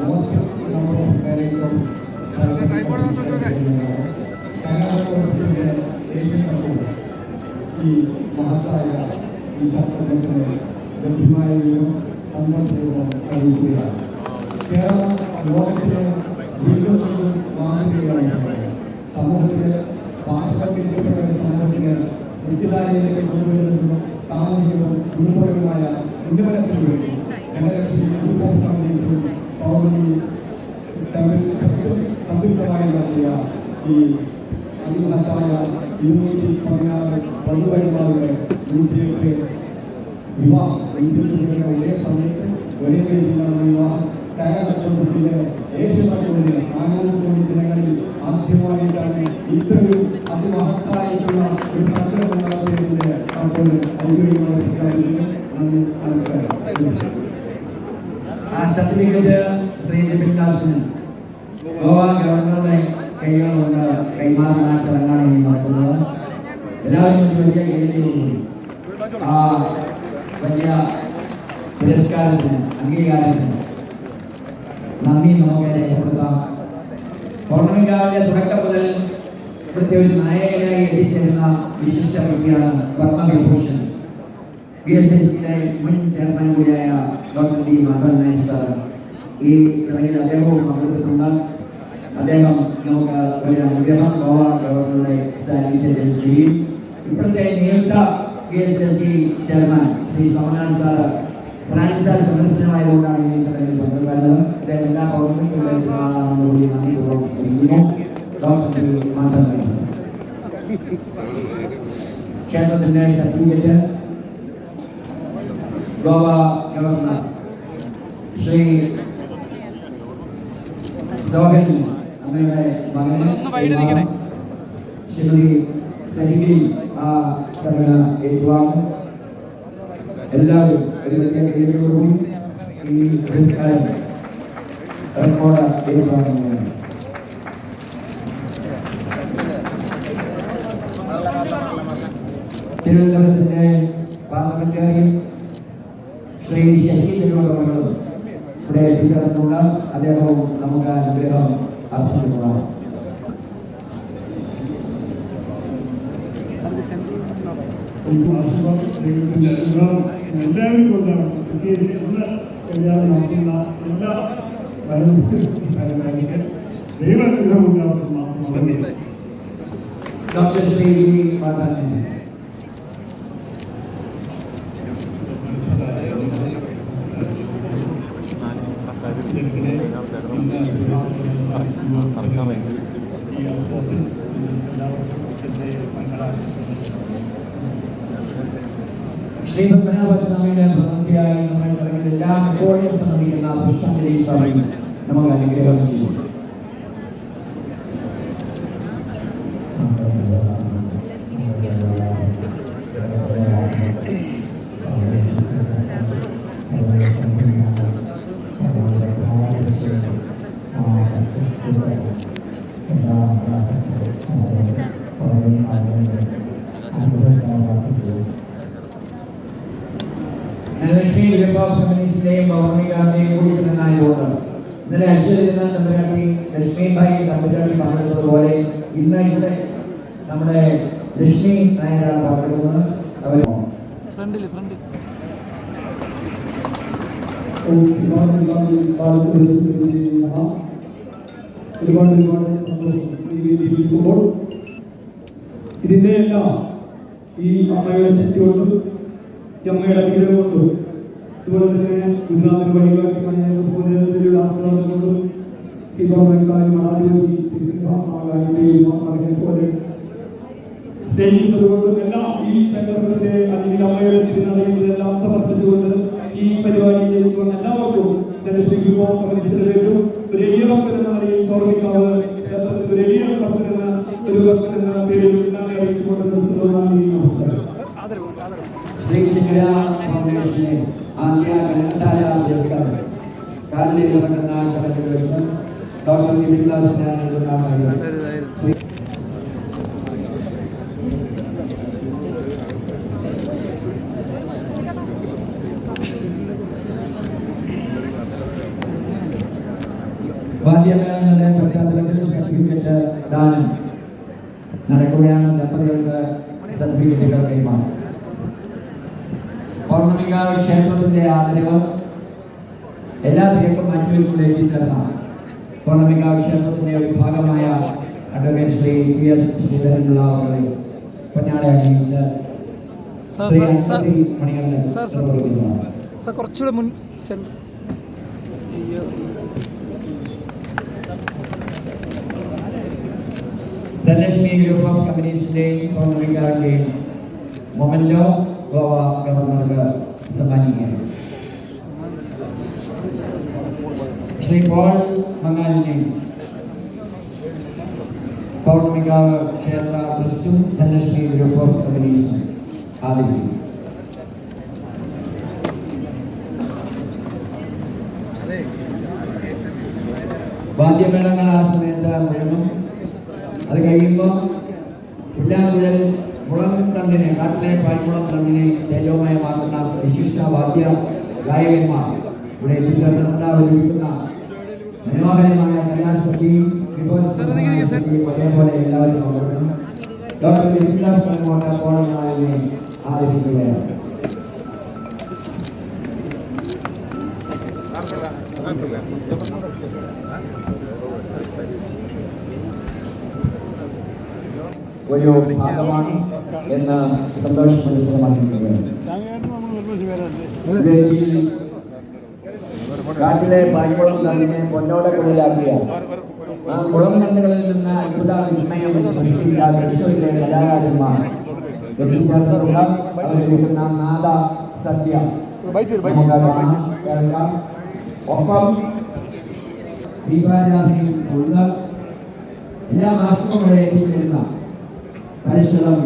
most number of parents of കലാകാരത്തിന്റെ Asian ഈ മഹത്തായ ഈ സംരംഭത്തിന് ലഭ്യമായ വിവരം സന്തോഷപൂർവം അറിയിക്കുകയാണ് കേരള ലോകത്തിന് വീണ്ടും വീണ്ടും മാതൃകയാണ് സമൂഹത്തിന് പാർശ്വവൽക്കരിക്കപ്പെട്ട ഒരു സമൂഹത്തിന് മുഖ്യധാരയിലേക്ക് കൊണ്ടുവരുന്നതിനും സാമൂഹികവും കുടുംബപരവുമായ ഉന്നമനത്തിനു വേണ്ടി ധനലക്ഷ്മി ഗ്രൂപ്പ് ഓഫ് കമ്പനീസും പൗർണമി തമ്മിൽ സംയുക്തമായി നടത്തിയ ഈ അതിമഹത്തായ ഇരുന്നൂറ്റി പതിനാറ് പങ്കുവരുമാരുടെ നൂറ്റിയെട്ട് വിവാഹം. നൂറ്റിയെട്ട് ഒരേ സമയത്ത് ഒരേ രീതിയിലാണ് വിവാഹം. ഏഷ്യൻ കപ്പുകളിൽ നാനൂറ് കോടി ജനങ്ങളിൽ ആദ്യമായിട്ടാണ് ഇത്രയും അതിമഹത്തായിട്ടുള്ള ഒരു സംരംഭം നടത്തിയതിന്റെ ആ സർട്ടിഫിക്കറ്റ് ശ്രീ ലിപിൻ ദാസിന് ഗോവ ഗവർണറുടെ കൈകൾ കൊണ്ട് കൈമാറുന്ന ചടങ്ങാണ് നടക്കുന്നത്. എല്ലാവരും ഒരു വലിയ കൈയിലൂടെ ആ വലിയ പുരസ്കാരത്തിന് അംഗീകാരത്തിന് നന്ദി നമുക്ക് രേഖപ്പെടുത്താം. പൗർണമികാവിലെ തുടക്കം മുതൽ ഇവിടുത്തെ ഒരു നായകനായി എത്തിച്ചേരുന്ന വിശിഷ്ട വ്യക്തിയാണ് പത്മവിഭൂഷൺ. ബി എസ് എസ് സിയിലെ മുൻ ചെയർമാൻ കൂടിയായ doctor D Madhavan Nair sir. ഈ ചടങ്ങിൽ അദ്ദേഹവും പങ്കെടുത്തിട്ടുണ്ട്. അദ്ദേഹം നമുക്ക് ഒരു അനുഗ്രഹം ഗോവ ഗവർണറുടെ സാന്നിധ്യത്തിൽ ചെയ്യും ഇപ്പോഴത്തെ നിയുക്ത B S C chairman Shri Somanath sir France സന്ദർശനമായതുകൊണ്ടാണ് ഈ ചടങ്ങിൽ പങ്കെടുക്കുന്നത് അദ്ദേഹം എല്ലാ കൂടി നന്ദിപൂർവം ഡോക്ടർ സാർ ക്ഷേത്രത്തിന്റെ സർട്ടിഫിക്കറ്റ് ഗോവ ഗവർണർ ശ്രീ സോഹൻ അമ്മയുടെ മകൻ ശ്രീമതി സരികി ആ ചടങ്ങ് ഏറ്റുവാങ്ങും. എല്ലാവരും ഒരു വലിയ കൈയോടുകൂടി ഈ പുരസ്കാരം റെക്കോർഡ് ഏറ്റുവാങ്ങുന്നതാണ് തിരുവനന്തപുരത്തിന്റെ പാർലമെന്റേറിയൻ ശ്രീ ശശി തിരുവനന്തപുരം ഇവിടെ എത്തിച്ചേർന്നുള്ള അദ്ദേഹവും നമുക്ക് അനുഗ്രഹം എല്ലാവരും കൊണ്ടാണ്. പ്രത്യേകിച്ച് ഇന്ന് കല്യാണം നടത്തുന്ന എല്ലാ ദൈവാനുഗ്രഹം ഉണ്ടാകുന്ന ഡോക്ടർ ശ്രീ മാതാജി ഈ അവസരത്തിൽ എല്ലാവർക്കും എന്റെ മംഗളാശംസകൾ. ശ്രീ പത്മനാഭസ്വാമിയുടെ പ്രതിനിധിയായി നമ്മുടെ ചടങ്ങിൽ എല്ലാം എപ്പോഴും സമ്മതിക്കുന്ന പുഷ്പാഞ്ജലി സ്വാമി നമുക്ക് അനുഗ്രഹം ചെയ്യും ലക്ഷ്മി വിഭാഗ ഫെമിനിസ്റ്റിന്റെയും പൗർണികാന്റെയും കൂടി ചെന്നായതുകൊണ്ടാണ് ഇന്നലെ അശ്വതിരുന്ന തമ്പുരാട്ടി ലക്ഷ്മിഭായി തമ്പുരാട്ടി പങ്കെടുത്തതുപോലെ ഇന്ന് ഇവിടെ നമ്മുടെ ലക്ഷ്മി നായരാണ് പങ്കെടുക്കുന്നത്. അവർ ഫ്രണ്ടിൽ ഫ്രണ്ടിൽ ഒരുപാട് ഒരുപാട് ഒരുപാട് ഒരുപാട് സന്തോഷം ഈ വേദിയിൽ ഇരിക്കുമ്പോൾ ഇതിന്റെ എല്ലാം ഈ അമ്മയുടെ ശക്തി കൊണ്ടും ഈ അമ്മയുടെ അനുഗ്രഹം കൊണ്ടും അതുപോലെ തന്നെ സ്കൂളിലുള്ള ആശ്രമം കൊണ്ടും ശ്രീബാബായി മഹാദേവി ശ്രീ പോലെ സ്നേഹിക്കുന്നത് കൊണ്ടും എല്ലാം ഈ സംഘടനത്തിന്റെ അല്ലെങ്കിൽ അമ്മയുടെ സമർപ്പിച്ചുകൊണ്ട് ഈ പരിപാടിയിലേക്ക് വന്ന എല്ലാവർക്കും ഓഫ് കമ്മ്യൂണിസ്റ്റിലേക്കും ഒരു എളിയ ഭക്തൻ എന്ന നിലയിൽ ഭക്തൻ എന്ന ഒരു എന്ന പേരിൽ നന്ദി അറിയിച്ചുകൊണ്ട് നിർത്തുന്നതാണ് ഈ നമസ്കാരം ശ്രീ ശിഖര ഡോക്ടർ വിദ്യാസിനാണ് ശ്രീ വാദ്യമേളങ്ങളുടെ പശ്ചാത്തലത്തിൽ സർട്ടിഫിക്കറ്റ് ദാനം നടക്കുകയാണ്. ദമ്പതികൾക്ക് സർട്ടിഫിക്കറ്റുകൾ കൈമാറും. പൗർണമിക ക്ഷേത്രത്തിന്റെ ആദരവ് എല്ലാ തിരക്കും മാറ്റിവെച്ചുകൊണ്ട് എത്തിച്ചേർന്ന പൗർണമിക ക്ഷേത്രത്തിന്റെ ഒരു ഭാഗമായ അഡ്വക്കേറ്റ് ശ്രീ പി എസ് ശ്രീധരനുള്ള അവരെ പൊന്നാളെ അണിയിച്ച്. സാർ കുറച്ചുകൂടെ മുൻ ധനലക്ഷ്മി ഗ്രൂപ്പ് ഓഫ് കമ്പനീസിന്റെയും പൗർണമിക്കാരുടെയും മൊമൻലോ ഗോവ ഗവർണർക്ക് സമ്മാനിക്കുകയാണ്. ശ്രീ പോൾ മങ്ങാലിനെ പൗർണമിക ക്ഷേത്ര ട്രസ്റ്റും ധനലക്ഷ്മി ഗ്രൂപ്പ് ഓഫ് കമ്പനീസും ആദരിക്കുന്നു വാദ്യമേളങ്ങൾ ആ സമയത്ത് മുഴങ്ങും അത് കഴിയുമ്പോൾ പുല്ലാങ്കുഴൽ മുളം തണ്ടിനെ കാട്ടിലെ പായ്മുളം തണ്ടിനെ തേജോമയമാക്കുന്ന വിശിഷ്ട വാദ്യ ഗായകന്മാർ ഇവിടെ എത്തിച്ചേർന്നിട്ടുണ്ട് അവതരിപ്പിക്കുന്ന മനോഹരമായ കലാസക്തി ഒരേപോലെ എല്ലാവരും പങ്കെടുക്കുന്നു ഡോക്ടർ ലിപിദാസ് കർമ്മോട്ട പോളനാളിനെ ആദരിക്കുകയാണ് ഒരു ഭാഗമാണ് എന്ന് സന്തോഷം മനസ്സിലാക്കിയിരിക്കുകയാണ് വേദിയിൽ കാറ്റിലെ പായ്ക്കുളം തണ്ടിനെ പൊന്നോടക്കുള്ളിലാക്കിയ ആ കുളം തണ്ടുകളിൽ നിന്ന് അത്ഭുത വിസ്മയം സൃഷ്ടിച്ച തൃശ്ശൂരിലെ കലാകാരന്മാർ. എത്തിച്ചേർന്നിട്ടുണ്ട്. അവരൊരുക്കുന്ന നാദ സദ്യ. നമുക്ക് കാണാം കേൾക്കാം. ഒപ്പം എല്ലാ മാസവും എത്തിച്ചേരുന്ന പരിശ്രമം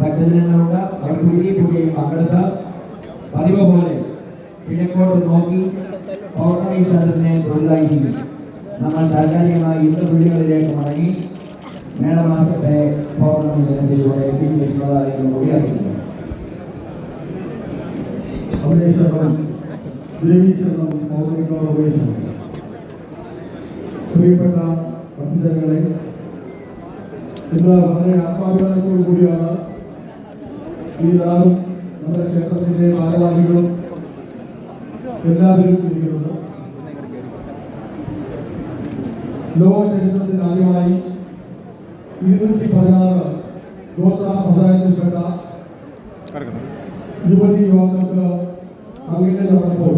ഭക്തജനങ്ങളുണ്ട്. അവർ പുതിയ പുതിയ പങ്കെടുത്ത് പതിവ് പോലെ കിഴക്കോട്ട് നോക്കി ചന്ദ്രനെ തൊഴിലായിരിക്കും നമ്മൾ താൽക്കാലികമായി ഇന്ന് വീടുകളിലേക്ക് മടങ്ങി മേളമാസത്തെ പൗർണമി ദിനത്തിലൂടെ എത്തിച്ചേരുന്നതായി കൂടി അറിയിക്കുന്നു അവലേശനം ദേവീശരണം പൗർണികോപേശനം പ്രിയപ്പെട്ട ഭക്തജനങ്ങളെ ഇന്ന് വളരെ ആത്മാഭിമാനത്തോടു കൂടിയാണ് ഈ നാളും നമ്മുടെ ക്ഷേത്രത്തിന്റെ ഭാരവാഹികളും എല്ലാവരും ഇരിക്കുന്നത് ലോക ചരിത്രത്തിൽ ആദ്യമായി ഇരുന്നൂറ്റി പതിനാറ് ഗോത്ര സമുദായത്തിൽപ്പെട്ട യുവതി യുവാക്കൾക്ക് അംഗീകാരം നടന്നപ്പോൾ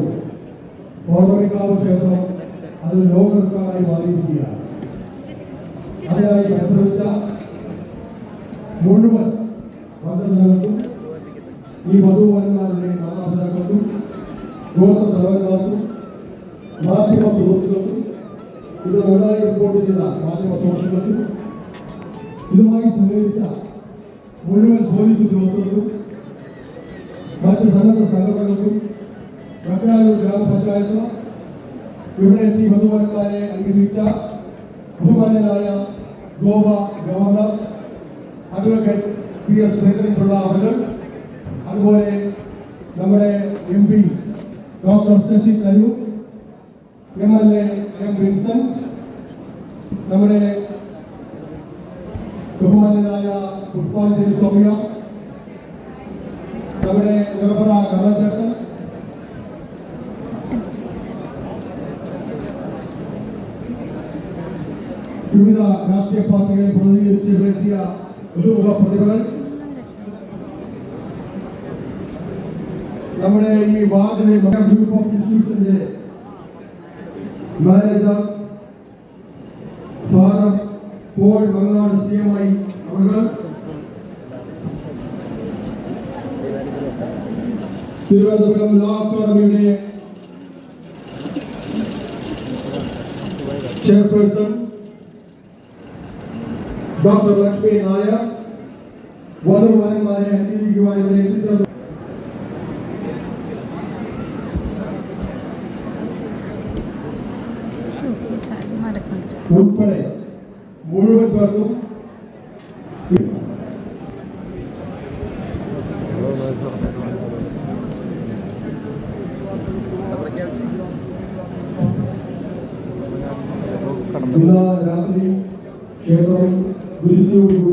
ഇത് നന്നായി റിപ്പോർട്ട് ചെയ്ത മാധ്യമ സുഹൃത്തുക്കൾക്കും ഇതുമായി സഹകരിച്ച മുഴുവൻ പോലീസ് ഉദ്യോഗസ്ഥർക്കും മറ്റ് സന്നദ്ധ സംഘടനകൾക്കും വെക്കനാലൂർ ഗ്രാമപഞ്ചായത്ത് ഇവിടെ എത്തി ബഹുമാനന്മാരെ അനുഗ്രഹിച്ച ബഹുമാനനായ Goa governor advocate P S Sreedharan Pillai അവർ അതുപോലെ നമ്മുടെ M P doctor Shashi Tharoor M L A M Vincent നമ്മുടെ ബഹുമാന്യനായ പുഷ്പാഞ്ജലി സൗമ്യ നമ്മുടെ നിറപറ കമലചേട്ടൻ വിവിധ രാഷ്ട്രീയ പാർട്ടികളെ പ്രതിനിധീകരിച്ച് എത്തിയ ബഹുമുഖ പ്രതിഭകൾ നമ്മുടെ ഈ വാർഡിലെ ഗ്രൂപ്പ് ഓഫ് ഇൻസ്റ്റിറ്റ്യൂഷന്റെ manager father Paul Mangad C M I our Thiruvananthapuram law അക്കാദമിയുടെ ചെയർപേഴ്സൺ ഡോക്ടർ ലക്ഷ്മി നായർ ഉൾപ്പെടെ മുഴുവൻ പേർക്കും ഇന്ന് രാത്രി ക്ഷേത്രം കുരിശോടുകൂടി